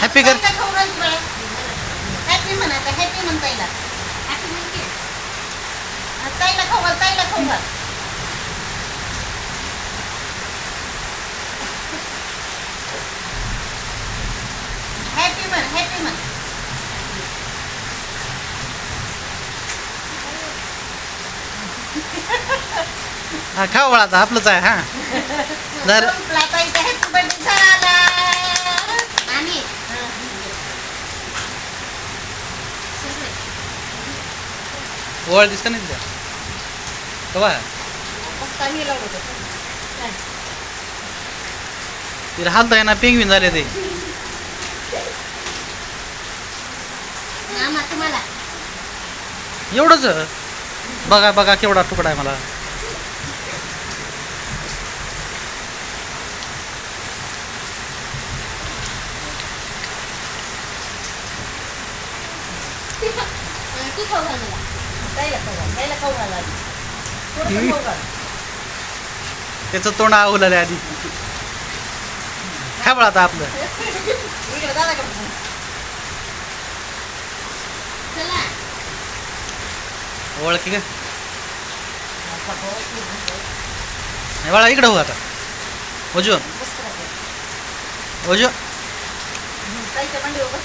Happy कर happy म्हणायचं happy म्हणता येईल ताईला खाऊ घाल ताईला खाऊ घाल हॅपी म्हण हॅपी म्हण. हा आता आपलंच आहे हा. जर ओळ दिसत नाही तिथं कवा? पत्ता मी लावलं होतं. तिला हालत आहे ना पेंगविन झाले ते. एवढंच? बघा बघा केवढा तुकडा आहे मला. तू खाऊ घाल मला ताईला खाऊ घाल ताईला खाऊ घाल आधी. थोडंसं खाऊ घाल. त्याचं तोंड आवलं आधी खा बाळा आता आपलं इकडे दादाकडे बघ. चला ओळखी का नाही बाळा इकडं हो आता ओजू बस बस.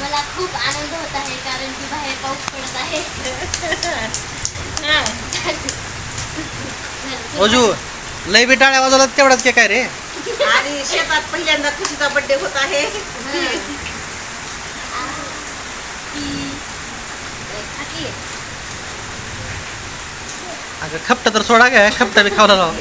मला खूप आनंद होत आहे कारण की बाहेर पाऊस पडत आहे. ओजू लय बी टाळ्या वाजवला तेवढाच के काय रे? आणि शेतात पहिल्यांदा खुशीचा बर्थडे होत आहे. अगं खपट तर सोडा काय खपटा बी खावला राव